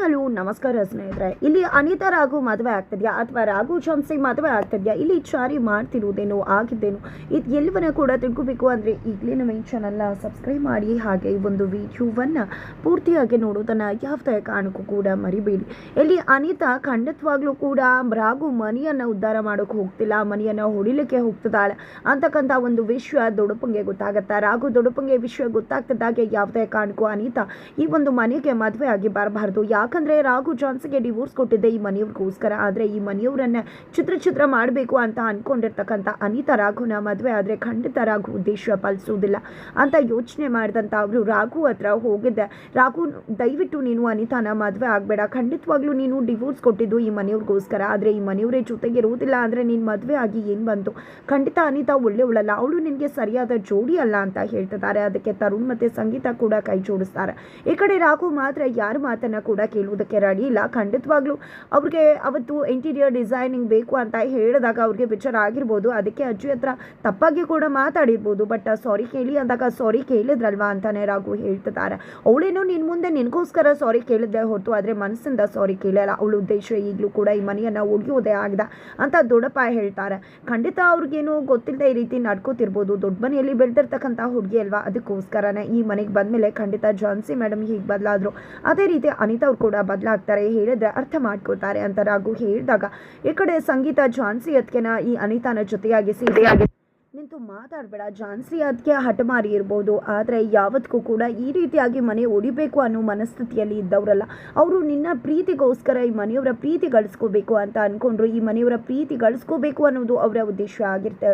Hello ನಮಸ್ಕಾರ ಸ್ನೇಹಿತರೆ. ಇಲ್ಲಿ ಅನಿತಾ ರಾಘು ಮದುವೆ ಆಗ್ತಿದ್ಯಾ? ಅಥವಾ ರಾಘು ಚಾನ್ಸಿ ಮದುವೆ ಆಗ್ತಿದ್ಯಾ? ಇಲ್ಲಿ ಚಾರಿ ಮಾಡ್ತಿರುವುದೇನು ಆಗಿದ್ದೇನು? ಇದು ಎಲ್ಲವನ್ನ ಕೂಡ ತಿಳ್ಕೋಬೇಕು ಅಂದರೆ ಈಗಲೇ ನಮ್ಮ ಈ ಚಾನಲ್ನ ಸಬ್ಸ್ಕ್ರೈಬ್ ಮಾಡಿ, ಹಾಗೆ ಈ ಒಂದು ವಿಡಿಯೋವನ್ನು ಪೂರ್ತಿಯಾಗಿ ನೋಡೋದನ್ನು ಯಾವುದೇ ಕಾರಣಕ್ಕೂ ಕೂಡ ಮರಿಬೇಡಿ. ಇಲ್ಲಿ ಅನಿತಾ ಖಂಡಿತವಾಗ್ಲೂ ಕೂಡ ರಾಘು ಮನೆಯನ್ನು ಉದ್ಧಾರ ಮಾಡೋಕೆ ಹೋಗ್ತಿಲ್ಲ, ಮನೆಯನ್ನು ಹೊಡಿಲಿಕ್ಕೆ ಹೋಗ್ತಿದ್ದಾಳೆ ಅಂತಕ್ಕಂಥ ಒಂದು ವಿಷಯ ದೊಡಪಂಗೆ ಗೊತ್ತಾಗತ್ತಾ? ರಾಘು ದೊಡಪಂಗೆ ವಿಷಯ ಗೊತ್ತಾಗ್ತಿದ್ದಾಗೆ ಯಾವುದೇ ಕಾರಣಕ್ಕೂ ಅನಿತಾ ಈ ಒಂದು ಮನೆಗೆ ಮದುವೆ ಆಗಿ ಬರಬಾರ್ದು. ಯಾಕಂದ್ರೆ ರಾಘು ಜಾನ್ಸಿಗೆ ಡಿವೋರ್ಸ್ ಕೊಟ್ಟಿದ್ದೆ ಈ ಮನೆಯವ್ರಿಗೋಸ್ಕರ. ಆದರೆ ಈ ಮನೆಯವರನ್ನ ಚಿತ್ರ ಚಿತ್ರ ಮಾಡಬೇಕು ಅಂತ ಅಂದ್ಕೊಂಡಿರ್ತಕ್ಕಂಥ ಅನಿತಾ ರಾಘುನ ಮದುವೆ ಆದರೆ ಖಂಡಿತ ರಾಘು ಉದ್ದೇಶ ಪಾಲಿಸುವುದಿಲ್ಲ ಅಂತ ಯೋಚನೆ ಮಾಡಿದಂಥ ಅವರು ರಾಘು ಹತ್ರ ಹೋಗಿದ್ದೆ. ರಾಘು, ದಯವಿಟ್ಟು ನೀನು ಅನಿತಾನ ಮದುವೆ ಆಗಬೇಡ. ಖಂಡಿತವಾಗ್ಲೂ ನೀನು ಡಿವೋರ್ಸ್ ಕೊಟ್ಟಿದ್ದು ಈ ಮನೆಯವ್ರಿಗೋಸ್ಕರ. ಆದರೆ ಈ ಮನೆಯವರೇ ಜೊತೆಗೆ ಇರುವುದಿಲ್ಲ ಅಂದರೆ ನೀನು ಮದುವೆ ಆಗಿ ಏನು ಬಂತು? ಖಂಡಿತ ಅನಿತಾ ಒಳ್ಳೆಯವಳಲ್ಲ ಅವಳು ನಿನಗೆ ಸರಿಯಾದ ಜೋಡಿ ಅಲ್ಲ ಅಂತ ಹೇಳ್ತಿದ್ದಾರೆ. ಅದಕ್ಕೆ ತರುಣ್ ಮತ್ತು ಸಂಗೀತ ಕೂಡ ಕೈ ಜೋಡಿಸ್ತಾರೆ. ಈ ಕಡೆ ರಾಘು ಮಾತ್ರ ಯಾರ ಮಾತನ್ನು ಕೂಡ ಕೇಳುವುದಕ್ಕೆ ರೆಡಿ ಇಲ್ಲ. ಖಂಡಿತವಾಗ್ಲೂ ಅವ್ರಿಗೆ ಅವತ್ತು ಇಂಟೀರಿಯರ್ ಡಿಸೈನಿಂಗ್ ಬೇಕು ಅಂತ ಹೇಳಿದಾಗ ಅವ್ರಿಗೆ ವಿಚಾರ ಆಗಿರ್ಬೋದು. ಅದಕ್ಕೆ ಅಜ್ಜಿ ಹತ್ರ ತಪ್ಪಾಗಿ ಕೂಡ ಮಾತಾಡಿರ್ಬೋದು. ಬಟ್ ಸಾರಿ ಕೇಳಿ ಅಂದಾಗ ಸಾರಿ ಕೇಳಿದ್ರಲ್ವಾ ಅಂತಾನೆ ರಾಘು ಹೇಳ್ತಿದ್ದಾರೆ. ಅವಳೇನು ನಿನ್ನ ಮುಂದೆ ನಿನಗೋಸ್ಕರ ಸಾರಿ ಕೇಳಿದ್ದೆ ಹೊರತು ಆದರೆ ಮನಸ್ಸಿಂದ ಸಾರಿ ಕೇಳಲ್ಲ. ಅವಳ ಉದ್ದೇಶ ಈಗಲೂ ಕೂಡ ಈ ಮನೆಯನ್ನು ಒಡೆಯೋದೇ ಆಗದ ಅಂತ ದೊಡ್ಡಪ್ಪ ಹೇಳ್ತಾರೆ. ಖಂಡಿತ ಅವ್ರಿಗೇನು ಗೊತ್ತಿಲ್ಲದೆ ಈ ರೀತಿ ನಡ್ಕೋತಿರ್ಬೋದು. ದೊಡ್ಡ ಮನೆಯಲ್ಲಿ ಬೆಳೆದಿರ್ತಕ್ಕಂಥ ಹುಡುಗಿ ಅಲ್ವಾ? ಅದಕ್ಕೋಸ್ಕರನೇ ಈ ಮನೆಗೆ ಬಂದಮೇಲೆ ಖಂಡಿತ ಜಾನ್ಸಿ ಮೇಡಮ್ ಹೀಗೆ ಬದಲಾದ್ರು. ಅದೇ ರೀತಿ ಅನಿತಾ ಅವ್ರು ಕೂಡ ಬದಲಾಗ್ತಾರೆ, ಹೇಳಿದ್ರೆ ಅರ್ಥ ಮಾಡ್ಕೋತಾರೆ ಅಂತ ರಾಘು ಹೇಳಿದಾಗ, ಈ ಕಡೆ ಸಂಗೀತ ಝಾನ್ಸಿ ಅದಕ್ಕೆನ ಈ ಅನಿತಾನ ಜೊತೆಯಾಗಿ ಸೀರೆಯಾಗಿ ನಿಂತು ಮಾತಾಡಬೇಡ. ಜಾನ್ಸಿ ಅದಕ್ಕೆ ಹಠಮಾರಿ ಇರ್ಬೋದು. ಆದರೆ ಯಾವತ್ತಿಗೂ ಕೂಡ ಈ ರೀತಿಯಾಗಿ ಮನೆ ಒಡಿಬೇಕು ಅನ್ನೋ ಮನಸ್ಥಿತಿಯಲ್ಲಿ ಇದ್ದವರಲ್ಲ. ಅವರು ನಿನ್ನ ಪ್ರೀತಿಗೋಸ್ಕರ ಈ ಮನೆಯವರ ಪ್ರೀತಿ ಗಳಿಸ್ಕೋಬೇಕು ಅಂತ ಅಂದ್ಕೊಂಡ್ರು ಈ ಮನೆಯವರ ಪ್ರೀತಿ ಗಳಿಸ್ಕೋಬೇಕು ಅನ್ನೋದು ಅವರ ಉದ್ದೇಶ ಆಗಿರ್ತೆ,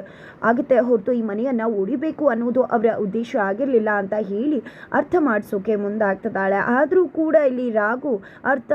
ಆಗುತ್ತೆ. ಹೊರತು ಈ ಮನೆಯನ್ನು ಒಡಿಬೇಕು ಅನ್ನೋದು ಅವರ ಉದ್ದೇಶ ಆಗಿರಲಿಲ್ಲ ಅಂತ ಹೇಳಿ ಅರ್ಥ ಮಾಡಿಸೋಕೆ ಮುಂದಾಗ್ತದಾಳೆ. ಆದರೂ ಕೂಡ ಇಲ್ಲಿ ರಾಗು ಅರ್ಥ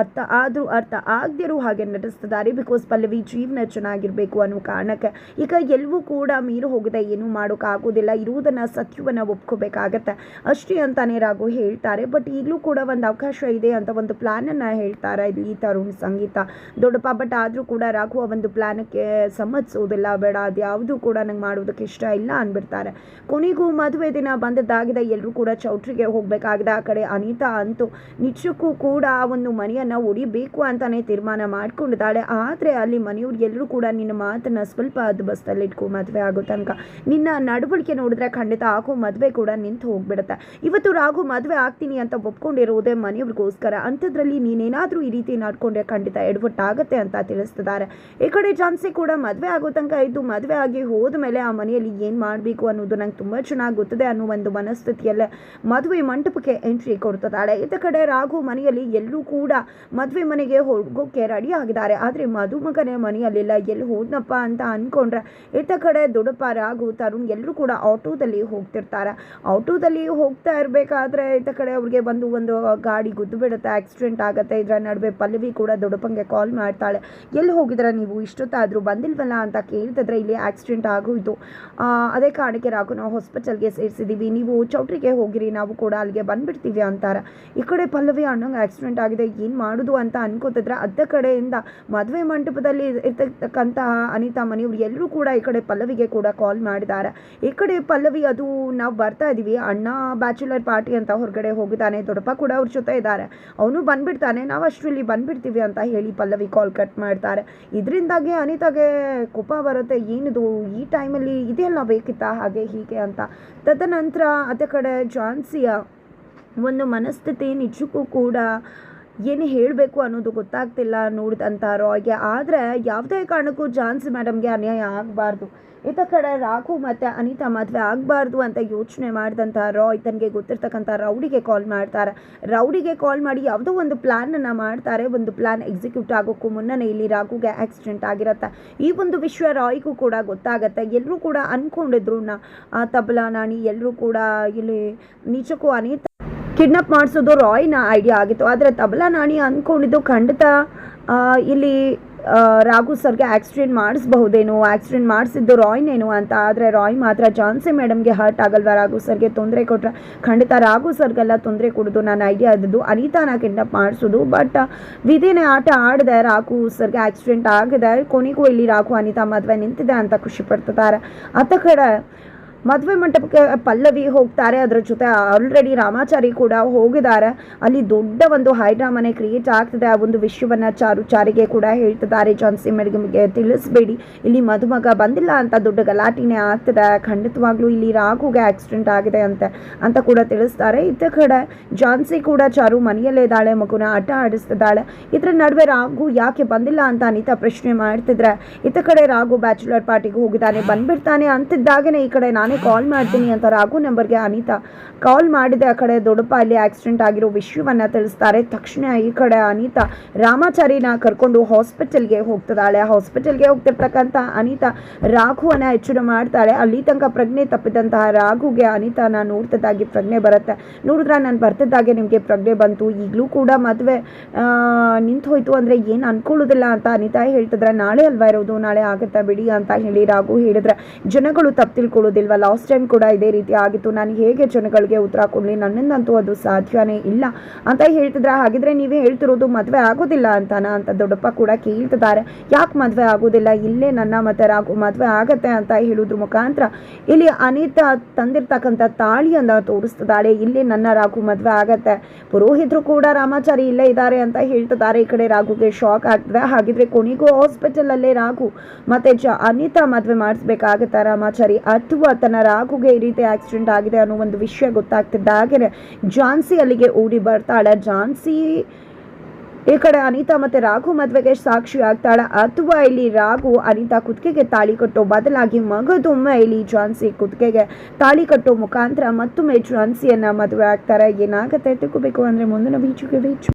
ಅರ್ಥ ಆದರೂ ಅರ್ಥ ಆಗದಿರೋ ಹಾಗೆ ನಟಿಸ್ತಿದ್ದಾರೆ ಬಿಕಾಸ್ ಪಲ್ಲವಿ ಜೀವನ ಚೆನ್ನಾಗಿರಬೇಕು ಅನ್ನೋ ಕಾರಣಕ್ಕೆ. ಈಗ ಎಲ್ಲವೂ ಕೂಡ ಮೀರು ಹೋಗಿದೆ, ಏನೂ ಮಾಡೋಕ್ಕಾಗೋದಿಲ್ಲ ಇರುವುದನ್ನು ಸತ್ಯವನ್ನು ಒಪ್ಕೋಬೇಕಾಗತ್ತೆ. ಅಷ್ಟೇ ಅಂತಾನೆ ರಾಘು ಹೇಳ್ತಾರೆ ಬಟ್ ಈಗಲೂ ಕೂಡ ಒಂದು ಅವಕಾಶ ಇದೆ ಅಂತ ಒಂದು ಪ್ಲ್ಯಾನನ್ನು ಹೇಳ್ತಾರೆ ಇಲ್ಲಿ ತರುಣ್ ಸಂಗೀತ. ದೊಡ್ಡಪ್ಪ ಬಟ್ ಆದರೂ ಕೂಡ ರಾಘು ಆ ಒಂದು ಪ್ಲ್ಯಾನಕ್ಕೆ ಸಮ್ಮತಿಸೋದಿಲ್ಲ, ಬೇಡ ಅದು ಕೂಡ ನಂಗೆ ಮಾಡೋದಕ್ಕೆ ಇಷ್ಟ ಇಲ್ಲ ಅಂದ್ಬಿಡ್ತಾರೆ. ಕೊನೆಗೂ ಮದುವೆ ದಿನ ಬಂದದ್ದಾಗಿದೆ ಎಲ್ಲರೂ ಕೂಡ ಚೌಟ್ರಿಗೆ ಹೋಗಬೇಕಾಗಿದೆ. ಆ ಕಡೆ ಅನಿತಾ ಅಂತೂ ನಿಜಕ್ಕೂ ಕೂಡ ಆ ಒಂದು ಮನೆಯನ್ನು ಉಡಿಬೇಕು ಅಂತಾನೆ ತೀರ್ಮಾನ ಮಾಡ್ಕೊಂಡಿದ್ದಾಳೆ. ಆದರೆ ಅಲ್ಲಿ ಮನೆಯವ್ರು ಎಲ್ಲರೂ ಕೂಡ ನಿನ್ನ ಮಾತನ್ನು ಸ್ವಲ್ಪ ಅದು ಬಸ್ತಲ್ಲಿಟ್ಕೊ ಮದುವೆ ಆಗೋ ತನಕ ನಿನ್ನ ನಡವಳಿಕೆ ನೋಡಿದ್ರೆ ಖಂಡಿತ ಆಗೋ ಮದುವೆ ಕೂಡ ನಿಂತು ಹೋಗ್ಬಿಡುತ್ತೆ. ಇವತ್ತು ರಾಘು ಮದುವೆ ಆಗ್ತೀನಿ ಅಂತ ಒಪ್ಕೊಂಡಿರೋದೇ ಮನೆಯವ್ರಿಗೋಸ್ಕರ. ಅಂಥದ್ರಲ್ಲಿ ನೀನೇನಾದರೂ ಈ ರೀತಿ ನಡ್ಕೊಂಡ್ರೆ ಖಂಡಿತ ಎಡವಟ್ಟಾಗತ್ತೆ ಅಂತ ತಿಳಿಸ್ತಿದ್ದಾರೆ. ಈ ಕಡೆ ಜಾನ್ಸಿ ಕೂಡ ಮದುವೆ ಆಗೋ ತನಕ ಇದ್ದು ಮದುವೆ ಆಗಿ ಹೋದ ಮೇಲೆ ಆ ಮನೆಯಲ್ಲಿ ಏನು ಮಾಡಬೇಕು ಅನ್ನೋದು ನಂಗೆ ತುಂಬ ಚೆನ್ನಾಗಿ ಗೊತ್ತಿದೆ ಅನ್ನೋ ಒಂದು ಮನಸ್ಥಿತಿಯಲ್ಲೇ ಮದುವೆ ಮಂಟಪಕ್ಕೆ ಎಂಟ್ರಿ ಕೊಡ್ತಿದ್ದಾಳೆ. ಇತ್ತ ಕಡೆ ರಾಘು ಮನೆಯಲ್ಲಿ ಎಲ್ಲರೂ ಕೂಡ ಮದುವೆ ಮನೆಗೆ ಹೋಗೋಕೆ ರೆಡಿ ಆಗಿದ್ದಾರೆ. ಆದರೆ ಮದುಮಗನೇ ಮನೆಯಲ್ಲಿಲ್ಲ. ಎಲ್ಲಿ ಹೋದ್ನಪ್ಪ ಅಂತ ಅಂದ್ಕೊಂಡ್ರೆ ಇತ್ತ ಕಡೆ ದೊಡ್ಡಪ್ಪ ರಾಘು ತರುಣ್ ಎಲ್ಲರೂ ಕೂಡ ಆಟೋದಲ್ಲಿ ಹೋಗ್ತಿರ್ತಾರೆ. ಆಟೋದಲ್ಲಿ ಹೋಗ್ತಾ ಇರಬೇಕಾದ್ರೆ ಇತ್ತ ಕಡೆ ಅವ್ರಿಗೆ ಬಂದು ಒಂದು ಗಾಡಿ ಗುದ್ದು ಬಿಡುತ್ತೆ ಆಕ್ಸಿಡೆಂಟ್ ಆಗುತ್ತೆ, ಇದರ ನಡುವೆ ಪಲ್ಲವಿ ಕೂಡ ದೊಡ್ಡಪ್ಪಂಗೆ ಕಾಲ್ ಮಾಡ್ತಾಳೆ. ಎಲ್ಲಿ ಹೋಗಿದ್ರೆ ನೀವು? ಇಷ್ಟೊತ್ತಾದರೂ ಬಂದಿಲ್ವಲ್ಲ ಅಂತ ಕೇಳ್ತಿದ್ರೆ ಇಲ್ಲಿ ಆಕ್ಸಿಡೆಂಟ್ ಆಗೋಯ್ತು. ಅದೇ ಕಾರಣಕ್ಕೆ ರಾಘು ನಾವು ಹಾಸ್ಪಿಟಲ್ಗೆ ಸೇರಿಸಿದ್ದೀವಿ ನೀವು ಚೌಟ್ರಿಗೆ ಹೋಗಿರಿ, ನಾವು ಕೂಡ ಅಲ್ಲಿಗೆ ಬಂದ್ಬಿಡ್ತೀವಿ ಅಂತಾರೆ. ಈ ಕಡೆ ಪಲ್ಲವಿ ಅಣ್ಣಂಗೆ ಆಕ್ಸಿಡೆಂಟ್ ಆಗಿದೆ, ಏನು ಮಾಡೋದು ಅಂತ ಅನ್ಕೋತಿದ್ರೆ ಅದ ಕಡೆಯಿಂದ ಮದುವೆ ಮಂಟಪದಲ್ಲಿ ಇರ್ತಕ್ಕಂತಹ ಅನಿತಾ ಮನೆಯವ್ರು ಎಲ್ಲರೂ ಕೂಡ ಈ ಕಡೆ ಪಲ್ಲವಿಗೆ ಕೂಡ ಕಾಲ್ ಮಾಡಿದ್ದಾರೆ. ಈ ಕಡೆ ಪಲ್ಲವಿ, ಅದು ನಾವು ಬರ್ತಾ ಇದ್ದೀವಿ ಅಣ್ಣ ಬ್ಯಾಚುಲರ್ ಪಾರ್ಟಿ ಅಂತ ಹೊರಗಡೆ ಹೋಗಿದ್ದಾನೆ. ದೊಡ್ಡಪ್ಪ ಕೂಡ ಅವ್ರ ಜೊತೆ ಇದ್ದಾರೆ. ಅವನು ಬಂದ್ಬಿಡ್ತಾನೆ. ನಾವು ಅಷ್ಟರಲ್ಲಿ ಬಂದ್ಬಿಡ್ತೀವಿ ಅಂತ ಹೇಳಿ ಪಲ್ಲವಿ ಕಾಲ್ ಕಟ್ ಮಾಡ್ತಾರೆ. ಇದರಿಂದಾಗಿ ಅನಿತಾಗೆ ಕೋಪ ಬರುತ್ತೆ. ಏನಿದು? ಈ ಟೈಮಲ್ಲಿ ಇದೆಲ್ಲ ಬೇಕಿತ್ತಾ? ಹಾಗೆ ಹೀಗೆ ಅಂತ. ತದನಂತರ ಅದೇ ಕಡೆ ಜಾನ್ಸಿಯ ಒಂದು ಮನಸ್ಥಿತಿ ನಿಜಕ್ಕೂ ಕೂಡ ಏನು ಹೇಳಬೇಕು ಅನ್ನೋದು ಗೊತ್ತಾಗ್ತಿಲ್ಲ ನೋಡಿದಂಥ ರಾಯ್ಗೆ. ಆದರೆ ಯಾವುದೇ ಕಾರಣಕ್ಕೂ ಜಾನ್ಸಿ ಮೇಡಮ್ಗೆ ಅನ್ಯಾಯ ಆಗಬಾರ್ದು. ಇತ್ತ ಕಡೆ ರಾಘು ಮತ್ತು ಅನಿತಾ ಮದುವೆ ಆಗಬಾರ್ದು ಅಂತ ಯೋಚನೆ ಮಾಡಿದಂಥ ರಾಯ್ ತನಗೆ ಗೊತ್ತಿರ್ತಕ್ಕಂಥ ರೌಡಿಗೆ ಕಾಲ್ ಮಾಡ್ತಾರೆ. ರೌಡಿಗೆ ಕಾಲ್ ಮಾಡಿ ಯಾವುದೋ ಒಂದು ಪ್ಲ್ಯಾನನ್ನು ಮಾಡ್ತಾರೆ. ಒಂದು ಪ್ಲ್ಯಾನ್ ಎಕ್ಸಿಕ್ಯೂಟ್ ಆಗೋಕ್ಕೂ ಮುನ್ನನೇ ಇಲ್ಲಿ ರಾಘುಗೆ ಆಕ್ಸಿಡೆಂಟ್ ಆಗಿರುತ್ತೆ. ಈ ಒಂದು ವಿಷಯ ರಾಯ್ಗೂ ಕೂಡ ಗೊತ್ತಾಗತ್ತೆ. ಎಲ್ಲರೂ ಕೂಡ ಅಂದ್ಕೊಂಡಿದ್ರು ನಾ ತಬಲಾ ನಾಣಿ. ಎಲ್ಲರೂ ಕೂಡ ಇಲ್ಲಿ ನಿಜಕ್ಕೂ ಅನಿತಾ ಕಿಡ್ನಾಪ್ ಮಾಡಿಸೋದು ರಾಯ್ನ ಐಡಿಯಾ ಆಗಿತ್ತು. ಆದರೆ ತಬಲಾ ನಾಣಿ ಅಂದ್ಕೊಂಡಿದ್ದು ಖಂಡಿತ ಇಲ್ಲಿ ರಾಘು ಸರ್ಗೆ ಆಕ್ಸಿಡೆಂಟ್ ಮಾಡಿಸ್ಬಹುದೇನೋ ಆಕ್ಸಿಡೆಂಟ್ ಮಾಡಿಸಿದ್ದು ರಾಯ್ನೇನು ಅಂತ. ಆದರೆ ರಾಯ್ ಮಾತ್ರ ಜಾನ್ಸಿ ಮೇಡಮ್ಗೆ ಹರ್ಟ್ ಆಗಲ್ವಾ? ರಾಘು ಸರ್ಗೆ ತೊಂದರೆ ಕೊಟ್ಟರೆ ಖಂಡಿತ ರಾಘು ಸರ್ಗೆಲ್ಲ ತೊಂದರೆ ಕೊಡೋದು ನನ್ನ ಐಡಿಯಾ ಇದ್ದದ್ದು ಅನಿತಾನ ಕಿಡ್ನಾಪ್ ಮಾಡಿಸೋದು. ಬಟ್ ವಿಧಿನೇ ಆಟ ಆಡಿದೆ ರಾಘು ಸರ್ಗೆ ಆಕ್ಸಿಡೆಂಟ್ ಆಗಿದೆ. ಕೊನೆಗೂ ಇಲ್ಲಿ ರಾಘು, ಅನಿತಾ ಮದುವೆ ನಿಂತಿದೆ ಅಂತ ಖುಷಿ ಪಡ್ತಿದ್ದಾರೆ. ಅತ್ತ ಕಡೆ ಮದುವೆ ಮಂಟಪಕ್ಕೆ ಪಲ್ಲವಿ ಹೋಗ್ತಾರೆ. ಅದರ ಜೊತೆ ಆಲ್ರೆಡಿ ರಾಮಾಚಾರಿ ಕೂಡ ಹೋಗಿದ್ದಾರೆ. ಅಲ್ಲಿ ದೊಡ್ಡ ಒಂದು ಹೈಡ್ರಾಮನೆ ಕ್ರಿಯೇಟ್ ಆಗ್ತದೆ. ಆ ಒಂದು ವಿಷಯವನ್ನ ಚಾರು ಚಾರಿಗೆ ಕೂಡ ಹೇಳ್ತಿದ್ದಾರೆ. ಜಾನ್ಸಿ ಮೇಡಮ್ಗೆ ತಿಳಿಸ್ಬೇಡಿ. ಇಲ್ಲಿ ಮದುಮಗ ಬಂದಿಲ್ಲ ಅಂತ ದೊಡ್ಡ ಗಲಾಟಿನೆ ಆಗ್ತದೆ. ಖಂಡಿತವಾಗ್ಲೂ ಇಲ್ಲಿ ರಾಘುಗೆ ಆಕ್ಸಿಡೆಂಟ್ ಆಗಿದೆ ಅಂತ ಅಂತ ಕೂಡ ತಿಳಿಸ್ತಾರೆ. ಇತ್ತ ಕಡೆ ಜಾನ್ಸಿ ಕೂಡ ಚಾರು ಮನೆಯಲ್ಲೇ ಇದ್ದಾಳೆ. ಮಗುನ ಆಟ ಆಡಿಸ್ತಿದ್ದಾಳೆ. ಇದ್ರ ನಡುವೆ ರಾಘು ಯಾಕೆ ಬಂದಿಲ್ಲ ಅಂತ ಅನಿತಾ ಪ್ರಶ್ನೆ ಮಾಡ್ತಿದ್ರೆ, ಇತ್ತ ಕಡೆ ರಾಘು ಬ್ಯಾಚುಲರ್ ಪಾರ್ಟಿಗೆ ಹೋಗಿದ್ದಾನೆ. ಬಂದ್ಬಿಡ್ತಾನೆ ಅಂತಿದ್ದಾಗನೇ ಈ ಕಡೆ ನಾನೇ ಕಾಲ್ ಮಾಡ್ತೀನಿ ಅಂತ ರಾಘು ನಂಬರ್ಗೆ ಅನಿತಾ. ಕಾಲ್ ಮಾಡಿದೆ ಆ ಕಡೆ ದೊಡ್ಡಪ್ಪ ಅಲ್ಲಿ ಆಕ್ಸಿಡೆಂಟ್ ಆಗಿರೋ ವಿಷಯವನ್ನು ತಿಳಿಸ್ತಾರೆ. ತಕ್ಷಣ ಈ ಕಡೆ ಅನಿತಾ ರಾಮಾಚಾರಿನ ಕರ್ಕೊಂಡು ಹಾಸ್ಪಿಟಲ್ಗೆ ಹೋಗ್ತದಾಳೆ ಹಾಸ್ಪಿಟಲ್ಗೆ ಹೋಗ್ತಿರ್ತಕ್ಕಂಥ ಅನಿತಾ ರಾಘುವನ್ನು ಎಚ್ಚರ ಮಾಡ್ತಾಳೆ. ಅಲ್ಲಿ ತನಕ ಪ್ರಜ್ಞೆ ತಪ್ಪಿದಂತಹ ರಾಘುಗೆ ಅನಿತಾನ ನೋಡ್ತದಾಗಿ ಪ್ರಜ್ಞೆ ಬರುತ್ತೆ. ನೋಡಿದ್ರೆ ನಾನು ಬರ್ತಿದ್ದಾಗೆ ನಿಮಗೆ ಪ್ರಜ್ಞೆ ಬಂತು. ಈಗಲೂ ಕೂಡ ಮದುವೆ ನಿಂತು ಹೋಯ್ತು ಅಂದರೆ ಏನು ಅನ್ಕೊಳ್ಳೋದಿಲ್ಲ ಅಂತ ಅನಿತಾ ಹೇಳ್ತಿದ್ರೆ, ನಾಳೆ ಅಲ್ವಾ ಇರೋದು? ನಾಳೆ ಆಗುತ್ತಾ ಬಿಡಿ ಅಂತ ಹೇಳಿ ರಾಘು ಹೇಳಿದ್ರೆ, ಜನಗಳು ತಪ್ಪು ತಿಳ್ಕೊಳ್ಳೋದಿಲ್ವ ಲಾಸ್ಟ್ ಟೈಮ್ ಕೂಡ ಇದೇ ರೀತಿ ಆಗಿತ್ತು. ನಾನು ಹೇಗೆ ಜನಗಳಿಗೆ ಉತ್ತರ ಕೊಡಲಿ? ನನ್ನಿಂದಂತೂ ಅದು ಸಾಧ್ಯವೇ ಇಲ್ಲ ಅಂತ ಹೇಳ್ತಿದ್ರೆ. ಹಾಗಿದ್ರೆ ನೀವೇ ಹೇಳ್ತಿರೋದು ಮದುವೆ ಆಗೋದಿಲ್ಲ ಅಂತಾನ ಅಂತ ದೊಡ್ಡಪ್ಪ ಕೂಡ ಕೇಳ್ತಿದ್ದಾರೆ. ಯಾಕೆ ಮದುವೆ ಆಗೋದಿಲ್ಲ? ಇಲ್ಲೇ ನನ್ನ ಮತ್ತೆ ರಾಘು ಮದುವೆ ಆಗತ್ತೆ ಅಂತ ಹೇಳೋದ್ರ ಮುಖಾಂತರ. ಇಲ್ಲಿ ಅನಿತಾ ತಂದಿರ್ತಕ್ಕಂಥ ತಾಳಿಯನ್ನು ತೋರಿಸ್ತಿದ್ದಾಳೆ. ಇಲ್ಲಿ ನನ್ನ ರಾಘು ಮದುವೆ ಆಗತ್ತೆ. ಪುರೋಹಿತರು ಕೂಡ ರಾಮಾಚಾರಿ ಇಲ್ಲೇ ಇದ್ದಾರೆ ಅಂತ ಹೇಳ್ತಿದ್ದಾರೆ. ಈ ಕಡೆ ರಾಘುಗೆ ಶಾಕ್ ಆಗ್ತದೆ. ಹಾಗಿದ್ರೆ ಕೊನೆಗೂ ಹಾಸ್ಪಿಟಲಲ್ಲೇ ರಾಘು ಮತ್ತೆ ಅನಿತಾ ಮದುವೆ ಮಾಡಿಸ್ಬೇಕಾಗತ್ತಾ ರಾಮಾಚಾರಿ? ಅಥವಾ ತನ್ನ ರಾಘುಗೆ ಈ ರೀತಿ ಆಕ್ಸಿಡೆಂಟ್ ಆಗಿದೆ ಅನ್ನೋ ಒಂದು ವಿಷಯ ಗೊತ್ತಾಗ್ತಿದ್ದಾಗೇನೆ ಜಾನ್ಸಿ ಅಲ್ಲಿಗೆ ಓಡಿ ಬರ್ತಾಳೆ. ಜಾನ್ಸಿ ಈ ಕಡೆ ಅನಿತಾ ಮತ್ತೆ ರಾಘು ಮದುವೆಗೆ ಸಾಕ್ಷಿ ಆಗ್ತಾಳೆ. ಅಥವಾ ಇಲ್ಲಿ ರಾಘು ಅನಿತಾ ಕುತ್ತಿಗೆಗೆ ತಾಳಿ ಕಟ್ಟೋ ಬದಲಾಗಿ ಮಗದೊಮ್ಮೆ ಇಲ್ಲಿ ಜಾನ್ಸಿ ಕುತ್ತಿಗೆಗೆ ತಾಳಿ ಕಟ್ಟೋ ಮುಖಾಂತರ ಮತ್ತೊಮ್ಮೆ ಜಾನ್ಸಿಯನ್ನ ಮದುವೆ ಆಗ್ತಾರೆ. ಏನಾಗತ್ತೆ ತಿಳ್ಕೋಬೇಕು ಅಂದ್ರೆ ಮುಂದಿನ ಬೀಚುಗೆ ಬೀಚು